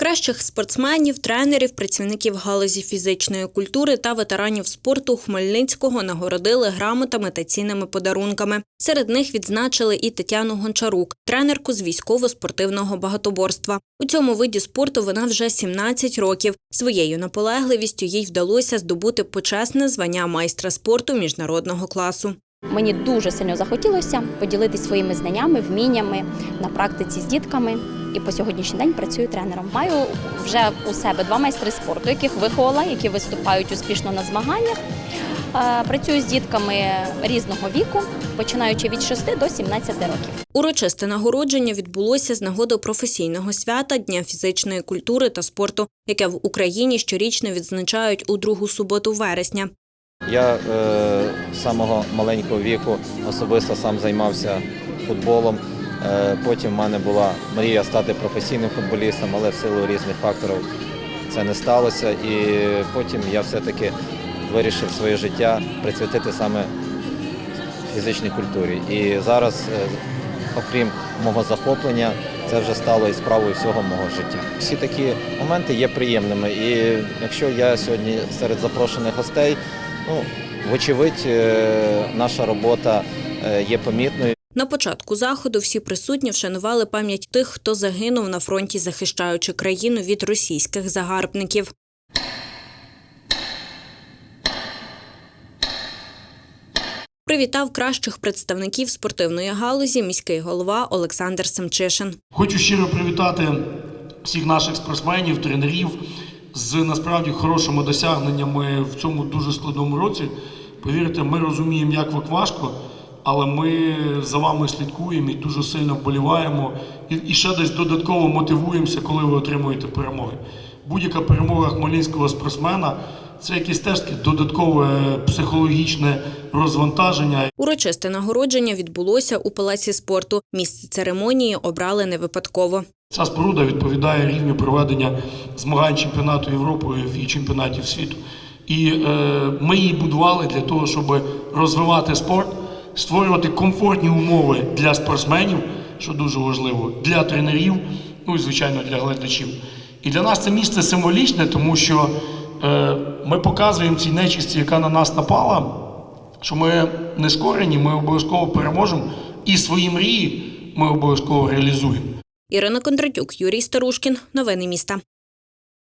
Кращих спортсменів, тренерів, працівників галузі фізичної культури та ветеранів спорту Хмельницького нагородили грамотами та цінними подарунками. Серед них відзначили і Тетяну Гончарук, тренерку з військово-спортивного багатоборства. У цьому виді спорту вона вже 17 років. Своєю наполегливістю їй вдалося здобути почесне звання майстра спорту міжнародного класу. Мені дуже сильно захотілося поділитися своїми знаннями, вміннями на практиці з дітками. І по сьогоднішній день працюю тренером. Маю вже у себе два майстри спорту, яких виховала, які виступають успішно на змаганнях. Е, Працюю з дітками різного віку, починаючи від 6 до 17 років. Урочисте нагородження відбулося з нагоди професійного свята Дня фізичної культури та спорту, яке в Україні щорічно відзначають у другу суботу вересня. Я е, самого маленького віку особисто сам займався футболом. Е, потім в мене була мрія стати професійним футболістом, але в силу різних факторів це не сталося. І потім я все-таки вирішив своє життя присвятити саме фізичній культурі. І зараз, е, окрім мого захоплення, це вже стало і справою всього мого життя. Всі такі моменти є приємними. І якщо я сьогодні серед запрошених гостей, ну, вочевидь, е, наша робота е, є помітною. На початку заходу всі присутні вшанували пам'ять тих, хто загинув на фронті, захищаючи країну від російських загарбників. Привітав кращих представників спортивної галузі міський голова Олександр Семчишин. Хочу щиро привітати всіх наших спортсменів, тренерів з насправді хорошими досягненнями в цьому дуже складному році. Повірте, ми розуміємо, як вам важко, але ми за вами слідкуємо і дуже сильно вболіваємо. І, ще десь додатково мотивуємося, коли ви отримуєте перемоги. Будь-яка перемога хмельницького спортсмена це якесь теж додаткове психологічне розвантаження. Урочисте нагородження відбулося у палаці спорту. Місце церемонії обрали не випадково. Ця споруда відповідає рівню проведення змагань чемпіонату Європи і чемпіонатів світу. І е, ми її будували для того, щоб розвивати спорт, створювати комфортні умови для спортсменів, що дуже важливо, для тренерів, ну і звичайно для глядачів. І для нас це місце символічне, тому що е, ми показуємо цій нечисті, яка на нас напала, що ми не скорені, ми обов'язково переможемо, і свої мрії ми обов'язково реалізуємо. Ірина Кондратюк, Юрій Старушкін. Новини міста.